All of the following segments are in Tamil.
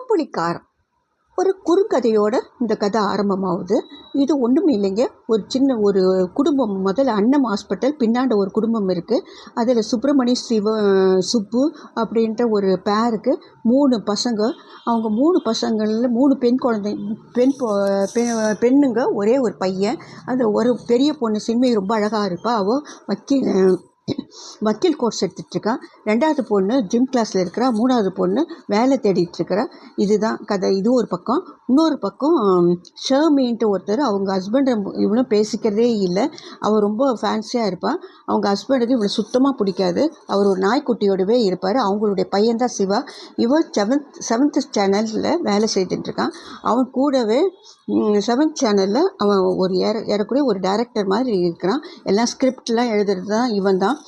உப்பு ஒரு குறுங்கதையோட இந்த கதை ஆரம்பமாகுது. இது ஒன்றும் இல்லைங்க. ஒரு சின்ன ஒரு குடும்பம் முதல்ல அன்னம் ஹாஸ்பிட்டல் பின்னாண்ட ஒரு குடும்பம் இருக்குது அதில் சுப்பிரமணி சிவ சுப்பு அப்படின்ற ஒரு பேருக்கு மூணு பசங்க. அவங்க மூணு பசங்களில் மூணு பெண் குழந்தை பெண் பெ- பெண்ணுங்க ஒரே ஒரு பையன். அந்த ஒரு பெரிய பொண்ணு சின்மை ரொம்ப அழகாக இருப்பாள் அவள் வக்கீல் வக்கீல் கோர்ஸ் எடுத்துட்டு ரெண்டாவது பொண்ணு ஜிம் கிளாஸில் இருக்கிறா. மூணாவது பொண்ணு வேலை தேடிட்டுருக்கிறா இதுதான் கதை. இது ஒரு பக்கம். இன்னொரு பக்கம் ஷர்மின்ட்டு ஒருத்தர் அவங்க ஹஸ்பண்ட் இவளும் பேசிக்கிறதே இல்லை. அவள் ரொம்ப ஃபேன்சியாக இருப்பாள் அவங்க ஹஸ்பண்டுக்கு இவளை சுத்தமாக பிடிக்காது. அவர் ஒரு நாய்க்குட்டியோடவே இருப்பார். அவங்களுடைய பையன்தான் சிவா. இவன் செவன்த் செவன்த் சேனலில் வேலை செய்துட்டு இருக்கான் அவன் கூடவே செவன்த் சேனலில் அவன் ஒரு ஏற ஏறக்குறைய ஒரு டைரக்டர் மாதிரி இருக்கிறான். எல்லாம் ஸ்கிரிப்ட்லாம் எழுதுறது தான் இவன் தான்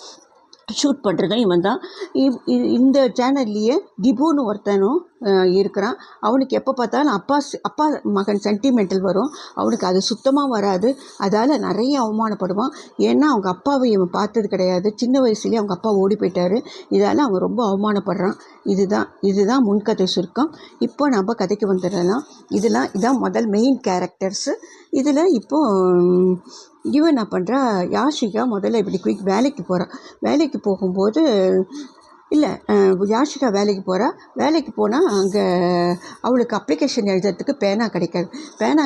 ஷூட் பண்ணுறதும் இவன் தான் இந்த சேனல்லையே டிபுன்னு ஒருத்தனும் இருக்கிறான். அவனுக்கு எப்போ பார்த்தாலும் அப்பா அப்பா மகன் சென்டிமெண்டல் வரும். அவனுக்கு அது சுத்தமாக வராது. அதால் நிறைய அவமானப்படுவான். ஏன்னா அவங்க அப்பாவை இவன் பார்த்தது கிடையாது. சின்ன வயசுலேயே அவங்க அப்பா ஓடி போயிட்டாரு. இதால் அவன் ரொம்ப அவமானப்படுறான். இதுதான் இதுதான் முன்கதை சுருக்கம். இப்போ நம்ம கதைக்கு வந்துடலாம். இதெல்லாம் இதான் முதல் மெயின் கேரக்டர்ஸு இதில் இப்போது இவன் என்ன பண்ணுறா யாஷிகா முதல்ல இப்படி குயிக் வேலைக்கு போகிறான் வேலைக்கு போகும்போது இல்லை யாஷிகா வேலைக்கு போகிறா வேலைக்கு போனால் அங்கே அவளுக்கு அப்ளிகேஷன் எழுதுறதுக்கு பேனா கிடைக்காது. பேனா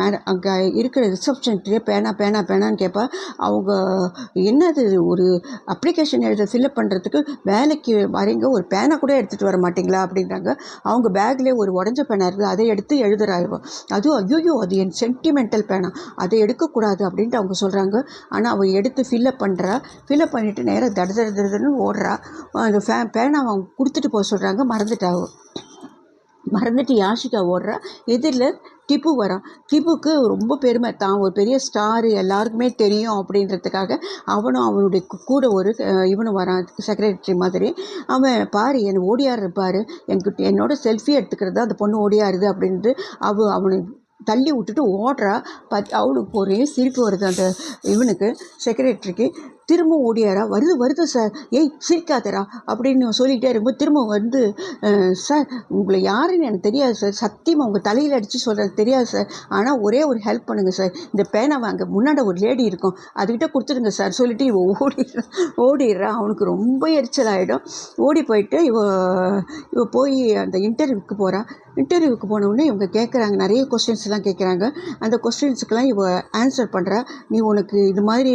மேடம் அங்கே இருக்கிற ரிசப்ஷன்கிட்டே பேனா பேனா பேனான்னு கேட்பா அவங்க என்னது ஒரு அப்ளிகேஷன் எழுத ஃபில்அப் பண்ணுறதுக்கு வேலைக்கு வரீங்க ஒரு பேனா கூட எடுத்துகிட்டு வர மாட்டிங்களா? அப்படின்றாங்க. அவங்க பேக்லேயே ஒரு உடஞ்ச பேனா இருக்குது அதை எடுத்து எழுதுறாங்க அதுவும் ஐயோ அது என் சென்டிமெண்டல் பேனா. அதை எடுக்கக்கூடாது அப்படின்ட்டு அவங்க சொல்கிறாங்க ஆனால் அவள் எடுத்து ஃபில்அப் பண்ணுறா ஃபில்லப் பண்ணிவிட்டு நேராக தட தட தடன்னு ஓடுறா. அந்த ஃபே பேனா அவங்க கொடுத்துட்டு போக சொல்கிறாங்க மறந்துட்டாவோ மறந்துட்டு யாஷிகா ஓடுறா. எதிரில் டிப்பு வரான். டிப்புக்கு ரொம்ப பெருமை. தான் ஒரு பெரிய ஸ்டாரு எல்லாருக்குமே தெரியும் அப்படின்றதுக்காக அவனும் அவனுடைய கூட ஒரு இவனும் வரான் செக்ரட்டரி மாதிரி. அவன் பாரு என்னை ஓடியாரு பாரு. என்கிட்ட என்னோட செல்ஃபி எடுத்துக்கிறது அந்த பொண்ணு ஓடியாருது அப்படின்ட்டு அவ அவனை தள்ளி விட்டுட்டு ஓடுறா. பத் அவளுக்கு ஒரே சிரிப்பு வருது அந்த இவனுக்கு செக்ரட்டரிக்கு திரும்ப ஓடியாரா? வருது வருது சார் ஏய் சிரிக்காதரா அப்படின்னு சொல்லிகிட்டே இருக்கும்போது திரும்ப வந்து சார் உங்களை யாருன்னு எனக்கு தெரியாது சார் சத்தியமாக உங்கள் தலையில் அடித்து சொல்கிறது தெரியாது சார் ஆனால் ஒரே ஒரு ஹெல்ப் பண்ணுங்கள் சார் இந்த பேனை வாங்க முன்னாடி ஒரு லேடி இருக்கும். அதுக்கிட்ட கொடுத்துருங்க சார் சொல்லிட்டு இவ ஓடிடுறா ஓடிடுறா. அவனுக்கு ரொம்ப எரிச்சல் ஆகிடும் ஓடி போயிட்டு இவ இவ போய் அந்த இன்டர்வியூக்கு போகிறா இன்டர்வியூக்கு போனவுடனே இவங்க கேட்குறாங்க நிறைய கொஸ்டின்ஸ்லாம் கேட்குறாங்க அந்த கொஸ்டின்ஸுக்கெல்லாம் இவ ஆன்சர் பண்ணுறா நீ உனக்கு இது மாதிரி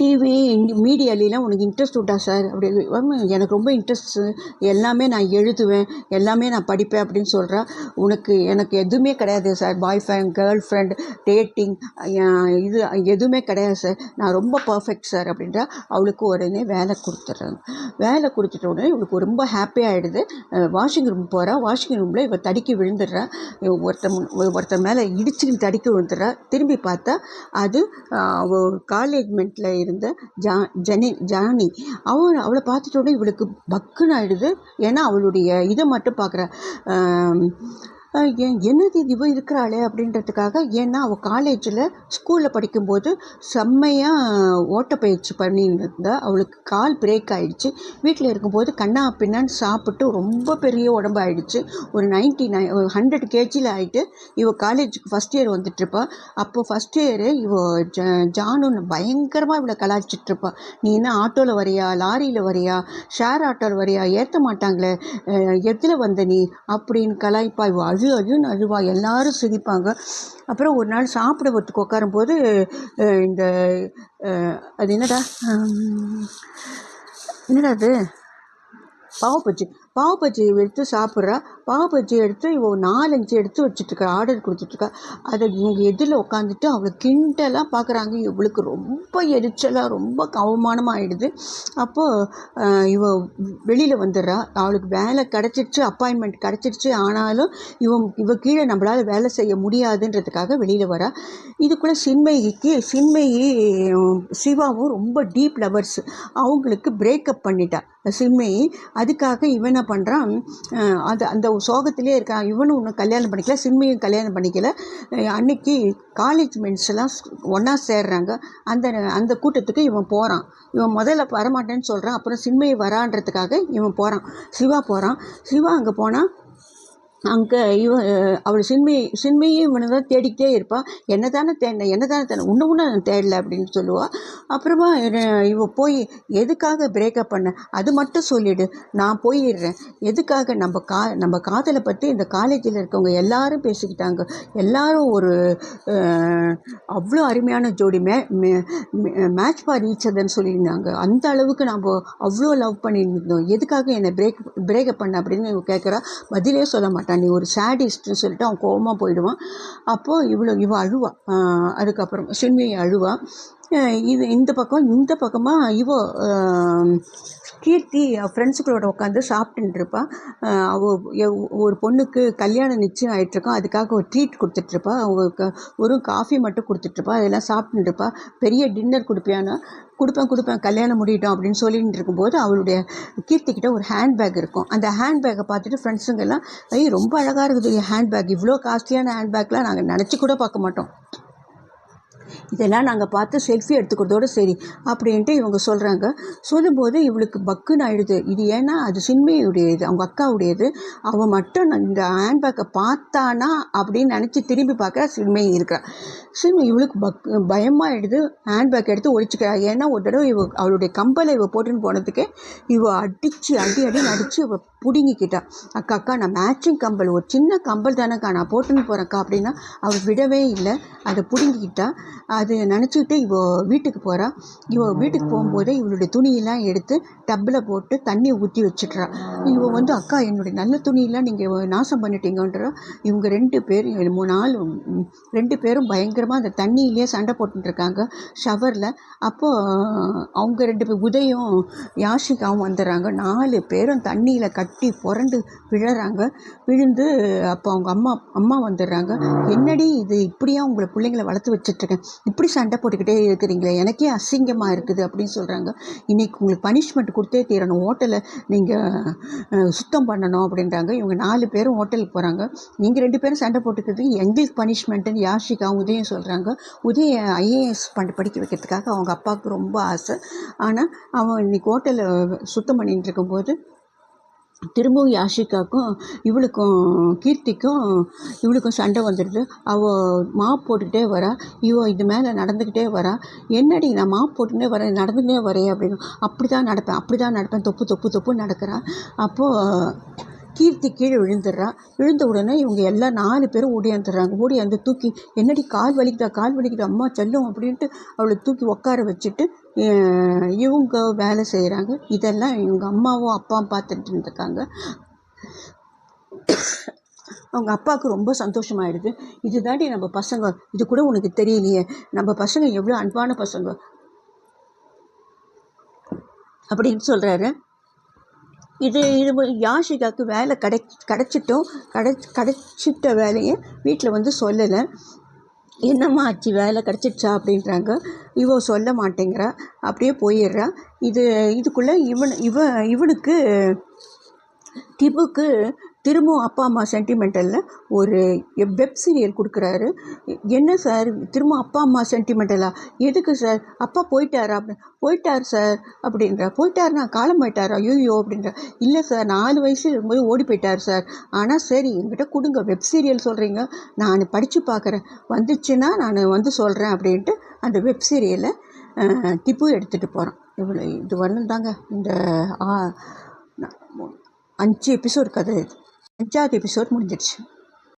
டிவி மீடியாலாம் உனக்கு இன்ட்ரெஸ்ட் உண்டா சார் அப்படி எனக்கு ரொம்ப இன்ட்ரெஸ்ட்டு எல்லாமே நான் எழுதுவேன். எல்லாமே நான் படிப்பேன் அப்படின்னு சொல்கிறா உனக்கு எனக்கு எதுவுமே கிடையாது sir boyfriend girlfriend dating இது எதுவுமே கிடையாது சார் நான் ரொம்ப பர்ஃபெக்ட் சார் அப்படின்றா. அவளுக்கு உடனே வேலை கொடுத்துட்றாங்க. வேலை கொடுத்துட்ட உடனே இவளுக்கு ரொம்ப ஹாப்பி ஆகிடுது வாஷிங் ரூம் போகிறா வாஷிங் ரூமில் இவள் தடுக்கி விழுந்துடுறா. ஒருத்தன் ஒருத்தன் மேலே இடிச்சுன்னு தடுக்கி விழுந்துடுறா. திரும்பி பார்த்தா அது ஆஹ், காலேஜ்மெண்ட்டில் இருந்த ஜா ஜனி ஜானி. அவள் அவளை பார்த்துட்ட உடனே இவளுக்கு பக்குன்னு ஆயிடுது. ஏன்னா அவளுடைய இதை மட்டும் பார்க்குற. என்னது இவ இருக்கிறாளே அப்படின்றதுக்காக? ஏன்னா அவள் காலேஜில் ஸ்கூலில் படிக்கும்போது செம்மையாக ஓட்டப்பயிற்சி பண்ணியிருந்தா. அவளுக்கு கால் பிரேக் ஆகிடுச்சு வீட்டில் இருக்கும்போது கண்ணா பின்னான்னு சாப்பிட்டு ரொம்ப பெரிய உடம்பு ஆயிடுச்சு ஒரு நைன்டி நைன் ஹண்ட்ரட் கேஜியில் ஆகிட்டு இவள் காலேஜுக்கு ஃபஸ்ட் இயர் வந்துட்டுருப்பாள் அப்போ ஃபஸ்ட் இயரு இவ ஜ ஜானு பயங்கரமாக இவளை கலாய்ச்சிட்ருப்பா நீ என்ன ஆட்டோவில் வரியா? லாரியில் வரியா? ஷேர் ஆட்டோவில் வரியா? ஏற்ற மாட்டாங்களே. எதில் வந்த நீ? அப்படின்னு கலாய்ப்பா. இவள் அழு அழுன்னு அழுவா. எல்லாரும் சிரிப்பாங்க. அப்புறம் ஒரு நாள் சாப்பிடுறதுக்கு உட்காரும்போது இந்த அது என்னடா? என்னடா அது? பாவ் பஜ்ஜி பஜ்ஜி எடுத்து சாப்பிட்றா. பாவ் பஜ்ஜி எடுத்து இவள் நாலஞ்சு எடுத்து வச்சுட்ருக்கா ஆர்டர் கொடுத்துட்ருக்கா அதை இவங்க எதில் உட்காந்துட்டு அவளை கிண்டலாக பார்க்குறாங்க இவளுக்கு ரொம்ப எரிச்சலாக ரொம்ப அவமானமாக ஆயிடுது அப்போது இவ வெளியில் வந்துடுறா. அவளுக்கு வேலை கிடச்சிருச்சு அப்பாயின்மெண்ட் கிடச்சிருச்சு. ஆனாலும் இவன் இவ கீழே நம்மளால் வேலை செய்ய முடியாதுன்றதுக்காக வெளியில் வரா. இதுக்குள்ளே சின்மயிக்கு சின்மயி சிவாவும் ரொம்ப டீப் லவர்ஸ் அவங்களுக்கு பிரேக்கப் பண்ணிட்டா. சிம்மி அதுக்காக இவன் என்ன பண்ணுறான் அது அந்த சோகத்திலே இருக்கான். இவனும் ஒன்று கல்யாணம் பண்ணிக்கல சிம்மியும் கல்யாணம் பண்ணிக்கல. அன்னைக்கு காலேஜ் மென்ஸ் எல்லாம் ஒன்றா சேர்றாங்க. அந்த அந்த கூட்டத்துக்கு இவன் போகிறான் இவன் முதல்ல வரமாட்டேன்னு சொல்கிறான் அப்புறம் சிம்மையை வரான்றதுக்காக இவன் போகிறான் சிவா போகிறான் சிவா அங்கே போனால் அங்கே இவன் அவள் சின்மையை சின்மையும் இவனை தான் தேடிக்கிட்டே இருப்பாள் என்ன தானே தேடினேன் என்ன தானே தேடின ஒன்று ஒன்று நான் தேடல அப்படின்னு சொல்லுவாள் அப்புறமா இவ- போய் எதுக்காக பிரேக்கப் பண்ண? அது மட்டும் சொல்லிடு. நான் போயிடுறேன். எதுக்காக? நம்ம கா நம்ம காதலை பற்றி இந்த காலேஜில் இருக்கவங்க எல்லாரும் பேசிக்கிட்டாங்க. எல்லாரும் ஒரு அவ்வளோ அருமையான ஜோடி. மே மேட்ச் ஃபார் ஈச்சதுன்னு சொல்லியிருந்தாங்க. அந்த அளவுக்கு நம்ம அவ்வளோ லவ் பண்ணியிருந்தோம். எதுக்காக என்னை பிரேக் பிரேக்கப் பண்ண அப்படின்னு கேட்குறா பதிலே சொல்ல மாட்டேன் நீ ஒரு சேடிஸ்ட்னு சொல்லிட்டு அவன் கோவமாக போயிடுவான். அப்போது இவ்வளோ இவ அழுவா. அதுக்கப்புறம் சின்மையை அழுவா. இது இந்த பக்கம் இந்த பக்கமாக இவ கீர்த்தி ஃப்ரெண்ட்ஸுகளோட உட்காந்து சாப்பிட்டுருப்பா அவள் ஒரு பொண்ணுக்கு கல்யாணம் நிச்சயம் ஆயிட்டிருக்கோம் அதுக்காக ஒரு ட்ரீட் கொடுத்துட்ருப்பா அவங்களுக்கு ஒரு காஃபி மட்டும் கொடுத்துட்ருப்பா அதெல்லாம் சாப்பிட்டுருப்பா பெரிய டின்னர் கொடுப்பியானா கொடுப்பேன் கொடுப்பேன். கல்யாணம் முடியட்டும். அப்படின்னு சொல்லிட்டு இருக்கும்போது அவளுடைய கீர்த்திக்கிட்ட ஒரு ஹேண்ட்பேக் இருக்கும். அந்த ஹேண்ட்பேக்கை பார்த்துட்டு ஃப்ரெண்ட்ஸுங்கெல்லாம் ஐய் ரொம்ப அழகாக இருக்குது. ஹேண்ட்பேக் இவ்வளோ காஸ்ட்லியான ஹேண்ட்பேக்லாம் நாங்கள் நினச்சி கூட பார்க்க மாட்டோம். இதெல்லாம் நாங்கள் பார்த்து செல்ஃபி எடுத்துக்கிறதோட சரி அப்படின்ட்டு இவங்க சொல்கிறாங்க சொல்லும்போது இவளுக்கு பக்குன்னு ஆயிடுது. இது ஏன்னா அது சின்மையுடையது அவங்க அக்காவுடையது. அவள் மட்டும் நான் இந்த ஹேண்ட்பேக்கை பார்த்தானா அப்படின்னு நினச்சி திரும்பி பார்க்குற சின்மை இருக்கிறா சின்மை இவளுக்கு பக் பயமாகிடுது ஹேண்ட்பேக் எடுத்து ஒழிச்சுக்கிறா. ஏன்னா ஒரு தடவை இவ அவளுடைய கம்பலை இவ போட்டுன்னு போனதுக்கே இவ அடித்து அடி அடி அடித்து இவ பிடுங்கிக்கிட்டா. அக்கா அக்கா நான் மேட்சிங் கம்பல் ஒரு சின்ன கம்பல் தானேக்கா நான் போட்டுன்னு போகிறேன்க்கா அப்படின்னா அவள் விடவே இல்லை. அதை பிடுங்கிக்கிட்டா. அது நினச்சிக்கிட்டு இவ வீட்டுக்கு போகிறா இவ வீட்டுக்கு போகும்போதே இவளுடைய துணியெல்லாம் எடுத்து டப்பில் போட்டு தண்ணி ஊற்றி வச்சிட்றா. இவ வந்து அக்கா என்னுடைய நல்ல துணியெல்லாம் நீங்கள் நாசம் பண்ணிட்டீங்கன்ற இவங்க ரெண்டு பேர் மூணு நாள் ரெண்டு பேரும் பயங்கரமாக அந்த தண்ணியிலே சண்டை போட்டுருக்காங்க ஷவரில் அப்போது அவங்க ரெண்டு பேர் உதயம் யாஷிகாவும் வந்துடுறாங்க. நாலு பேரும் தண்ணியில் கட்டி புரண்டு விழுறாங்க. விழுந்து அப்போ அவங்க அம்மா அம்மா வந்துடுறாங்க. என்னடி இது இப்படியா உங்களை பிள்ளைங்களை வளர்த்து வச்சிட்ருக்கேன் இப்படி சண்டை போட்டுக்கிட்டே இருக்கிறீங்களே எனக்கே அசிங்கமாக இருக்குது அப்படின்னு சொல்கிறாங்க இன்றைக்கி உங்களுக்கு பனிஷ்மெண்ட் கொடுத்தே தீரணும் ஹோட்டலை நீங்கள் சுத்தம் பண்ணணும் அப்படின்றாங்க. இவங்க நாலு பேரும் ஹோட்டலுக்கு போகிறாங்க நீங்கள் ரெண்டு பேரும் சண்டை போட்டுக்கிறது எங்களுக்கு பனிஷ்மெண்ட்டுன்னு யாஷிகா உதயம் சொல்கிறாங்க உதய ஐஏஎஸ் பண்ண படிக்க வைக்கிறதுக்காக அவங்க அப்பாவுக்கு ரொம்ப ஆசை. ஆனால் அவன் இன்னைக்கு ஹோட்டலில் சுத்தம் பண்ணிகிட்டு இருக்கும்போது திரும்பவும் யாஷிகாக்கும் இவளுக்கும் கீர்த்திக்கும் இவளுக்கும் சண்டை வந்துடுது. அவள் மாப் போட்டுக்கிட்டே வரா. இவள் இது மேலே நடந்துக்கிட்டே வரா. என்னடி நான் மாப் போட்டுக்கிட்டே வரேன் நடந்துக்கிட்டே வரேன் அப்படின்னு. அப்படி தான் நடப்பேன் அப்படி தான் நடப்பேன். தொப்பு தொப்பு தொப்புன்னு நடக்கிறா. அப்போது கீர்த்தி கீழே விழுந்துடுறா. விழுந்த உடனே இவங்க எல்லாம் நாலு பேரும் ஓடியாந்துடுறாங்க ஓடியாந்து தூக்கி என்னடி கால் வலிக்குதா கால் வலிக்குதா அம்மா செல்லும் அப்படின்ட்டு அவளை தூக்கி உட்கார வச்சுட்டு இவங்க வேலை செய்கிறாங்க இதெல்லாம் இவங்க அம்மாவும் அப்பாவும் பார்த்துட்டு இருந்திருக்காங்க. அவங்க அப்பாவுக்கு ரொம்ப சந்தோஷமாயிடுது. இதுதாண்டி நம்ம பசங்க இது கூட உனக்கு தெரியலையே. நம்ம பசங்க எவ்வளோ அன்பான பசங்க. அப்படின்னு சொல்கிறாரு இது இது யாஷிகாவுக்கு வேலை கிடை கிடச்சிட்டோம். கிடை கிடைச்சிட்ட வேலையை வீட்டில் வந்து சொல்லலை. என்னம்மா ஆச்சு வேலை கிடச்சிடுச்சா அப்படின்றாங்க. இவ சொல்ல மாட்டேங்கிறா. அப்படியே போயிடுறா. இது இதுக்குள்ளே இவன் இவன் இவனுக்கு டிபுக்கு திரும்பவும் அப்பா அம்மா சென்டிமெண்டலில் ஒரு வெப் சீரியல் கொடுக்குறாரு. என்ன சார் திரும்ப அப்பா அம்மா சென்டிமெண்டலா எதுக்கு சார் அப்பா போயிட்டாரா? அப்படி போயிட்டார் சார் அப்படின்றா. போயிட்டாருனா காலம் போயிட்டாரா? ஐயோ அப்படின்றா. இல்லை சார் நாலு வயசு இருக்கும்போது ஓடி போயிட்டார் சார் ஆனால் சரி என்கிட்ட கொடுங்க. வெப் சீரியல் சொல்கிறீங்க நான் படித்து பார்க்குறேன் வந்துச்சுன்னா நான் வந்து சொல்கிறேன் அப்படின்ட்டு அந்த வெப் சீரியலை டிப்பு எடுத்துகிட்டு போகிறான் இவ்வளோ இது வரணும் தாங்க இந்த ஆ, அஞ்சு எபிசோட் கதை இது. அஞ்சாவது எபிசோட் முடிஞ்சிடுச்சு